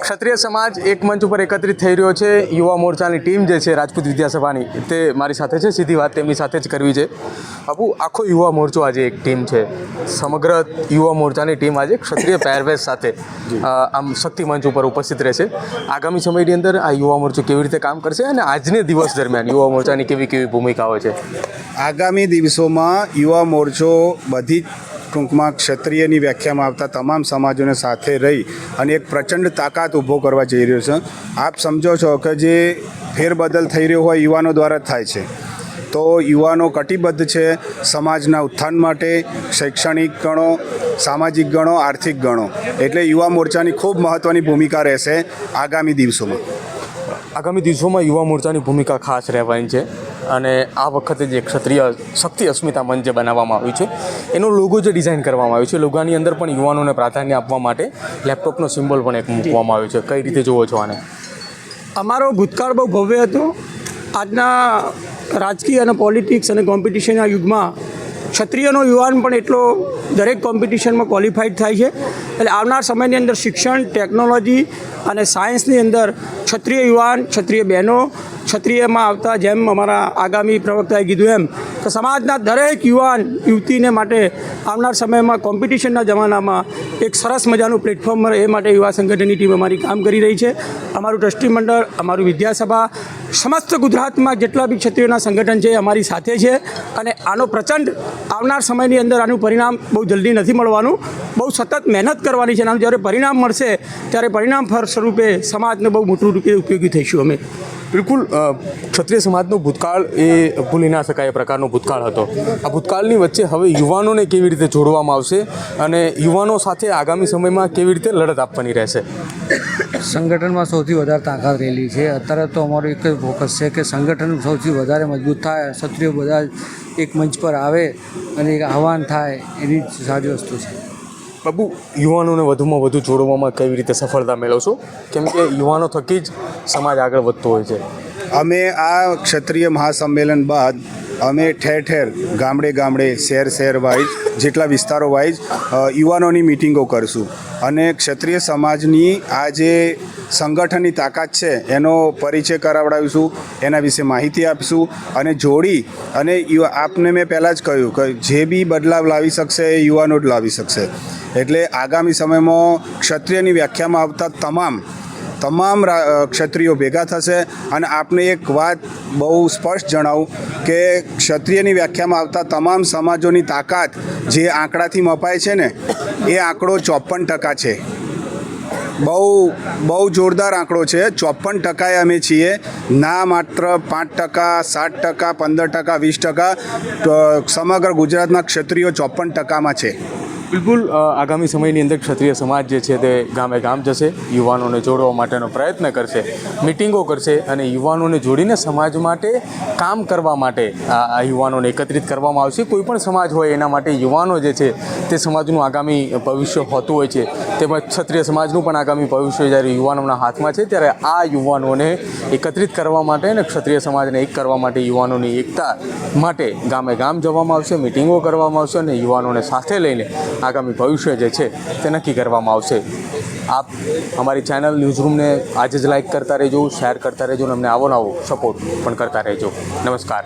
ક્ષત્રિય સમાજ એક મંચ ઉપર એકત્રિત થઈ રહ્યો છે. યુવા મોરચાની ટીમ જે છે રાજપૂત વિદ્યાસભાની તે મારી સાથે છે. સીધી વાત તેમની સાથે જ કરવી છે. બાપુ આખો યુવા મોરચો આજે એક ટીમ છે. સમગ્ર યુવા મોરચાની ટીમ આજે ક્ષત્રિય પહેરવેશ સાથે આમ શક્તિ મંચ ઉપર ઉપસ્થિત રહેશે. આગામી સમયની અંદર આ યુવા મોરચો કેવી રીતે કામ કરશે અને આજને દિવસ દરમિયાન યુવા મોરચાની કેવી કેવી ભૂમિકાઓ છે? આગામી દિવસોમાં યુવા મોરચો બધી જ ટૂંકમાં ક્ષત્રિયની વ્યાખ્યામાં આવતા તમામ સમાજોને સાથે રહી અને એક પ્રચંડ તાકાત ઊભો કરવા જઈ રહ્યો છે. આપ સમજો છો કે જે ફેરબદલ થઈ રહ્યો હોય યુવાનો દ્વારા જ થાય છે. તો યુવાનો કટિબદ્ધ છે સમાજના ઉત્થાન માટે, શૈક્ષણિક ગણો, સામાજિક ગણો, આર્થિક ગણો. એટલે યુવા મોરચાની ખૂબ મહત્ત્વની ભૂમિકા રહેશે આગામી દિવસોમાં. આગામી દિવસોમાં યુવા મોરચાની ભૂમિકા ખાસ રહેવાની છે અને આ વખતે જે ક્ષત્રિય શક્તિ અસ્મિતા મંચ જે બનાવવામાં આવ્યું છે, એનો લોગો જે ડિઝાઇન કરવામાં આવ્યો છે, લોગાની અંદર પણ યુવાનોને પ્રાધાન્ય આપવા માટે લેપટોપનો સિમ્બોલ પણ એક મૂકવામાં આવ્યો છે. કઈ રીતે જુઓ છો આને? અમારો ભૂતકાળ બહુ ભવ્ય હતો. આજના રાજકીય અને પોલિટિક્સ અને કોમ્પિટિશનના યુગમાં ક્ષત્રિયનો યુવાન પણ એટલો દરેક કોમ્પિટિશનમાં ક્વોલિફાઈડ થાય છે. એટલે આવનાર સમયની અંદર શિક્ષણ ટેકનોલોજી અને સાયન્સની અંદર ક્ષત્રિય યુવાન, ક્ષત્રિય બહેનો ક્ષત્રિયમાં આવતા જેમ અમારા આગામી પ્રવક્તાએ કીધું એમ, તો સમાજના દરેક યુવાન, યુવતીને માટે આવનાર સમયમાં કોમ્પિટિશનના જમાનામાં એક સરસ મજાનું પ્લેટફોર્મ મળે એ માટે યુવા સંગઠનની ટીમ અમારી કામ કરી રહી છે. અમારું ટ્રસ્ટી મંડળ, અમારું વિદ્યાસભા, સમસ્ત ગુજરાતમાં જેટલા બી ક્ષત્રિયોના સંગઠન છે અમારી સાથે છે. અને આનો પ્રચંડ આવનાર સમયની અંદર આનું પરિણામ બહુ જલ્દી નથી મળવાનું. બહુ સતત મહેનત કરવાની છે અને આનું જ્યારે પરિણામ મળશે, ત્યારે પરિણામ ફળ સ્વરૂપે સમાજને બહુ મોટું રૂપે ઉપયોગી થઈશું અમે. બિલકુલ ક્ષત્રિય સમાજનો ભૂતકાળ એ ભૂલી ના શકાય એ પ્રકારનો ભૂતકાળ હતો. આ ભૂતકાળની વચ્ચે હવે યુવાનોને કેવી રીતે જોડવામાં આવશે અને યુવાનો સાથે આગામી સમયમાં કેવી રીતે લડત આપવાની રહેશે? સંગઠનમાં સૌથી વધારે તાકાત રહેલી છે. અત્યારે તો અમારું એક જ ફોકસ છે કે સંગઠન સૌથી વધારે મજબૂત થાય, ક્ષત્રિયો બધા એક મંચ પર આવે અને એક આહવાન થાય એની સારી વસ્તુ છે. બાબુ યુવાનોને વધુમાં વધુ જોડવામાં કેવી રીતે સફળતા મેળવશો કેમ કે યુવાનો થકી જ સમાજ આગળ વધતો હોય છે. અમે આ ક્ષત્રિય મહાસંમેલન બાદ અમે ઠેર ઠેર, ગામડે ગામડે, શહેર શહેર વાઇઝ, જેટલા વિસ્તારો વાઇઝ યુવાનોની મિટિંગો કરશું. અને ક્ષત્રિય સમાજની આ જે સંગઠનની તાકાત છે, એનો પરિચય કરાવડાવીશું, એના વિશે માહિતી આપીશું, અને જોડી, અને આપને મેં પહેલાં જ કહ્યું કે જે બી બદલાવ લાવી શકશે, એ યુવાનો જ લાવી શકશે. એટલે આગામી સમયમાં ક્ષત્રિયની વ્યાખ્યામાં આવતા તમામ તમામ ક્ષત્રિયો ભેગા થશે અને આપને એક વાત બહુ સ્પષ્ટ જણાવું કે ક્ષત્રિયની વ્યાખ્યામાં આવતા તમામ સમાજોની તાકાત જે આંકડાથી મપાય છે ને, એ આંકડો ચોપન ટકા છે. બહુ બહુ જોરદાર આંકડો છે. ચોપન ટકાએ અમે છીએ. ના માત્ર પાંચ ટકા, સાત ટકા, પંદર ટકા, વીસ ટકા સમગ્ર ગુજરાતના ક્ષત્રિયો ચોપન ટકામાં છે. બિલકુલ આગામી સમયની અંદર ક્ષત્રિય સમાજ જે છે તે ગામે ગામ જશે, યુવાનોને જોડવા માટેનો પ્રયત્ન કરશે, મિટિંગો કરશે અને યુવાનોને જોડીને સમાજ માટે કામ કરવા માટે આ યુવાનોને એકત્રિત કરવામાં આવશે. કોઈ પણ સમાજ હોય એના માટે યુવાનો જે છે તે સમાજનું આગામી ભવિષ્ય હોતું હોય છે તેમજ ક્ષત્રિય સમાજનું પણ આગામી ભવિષ્ય જ્યારે યુવાનોના હાથમાં છે, ત્યારે આ યુવાનોને એકત્રિત કરવા માટે અને ક્ષત્રિય સમાજને એક કરવા માટે યુવાનોની એકતા માટે ગામે ગામ જવામાં આવશે, મિટિંગો કરવામાં આવશે અને યુવાનોને સાથે લઈને આગામી ભવિષ્ય જે છે, તે નક્કી કરવામાં આવશે. આપ અમારી ચેનલ ન્યૂઝરૂમને આજે જ લાઇક કરતા રહેજો, શેર કરતા રહેજો અને અમને આવો નવો સપોર્ટ પણ કરતા રહેજો. નમસ્કાર.